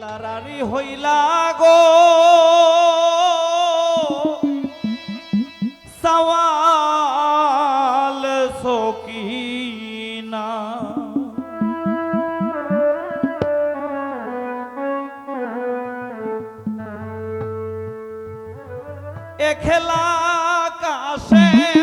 লারারি হইলা গো। সওয়াল সকিনা। এ খেলা কাশে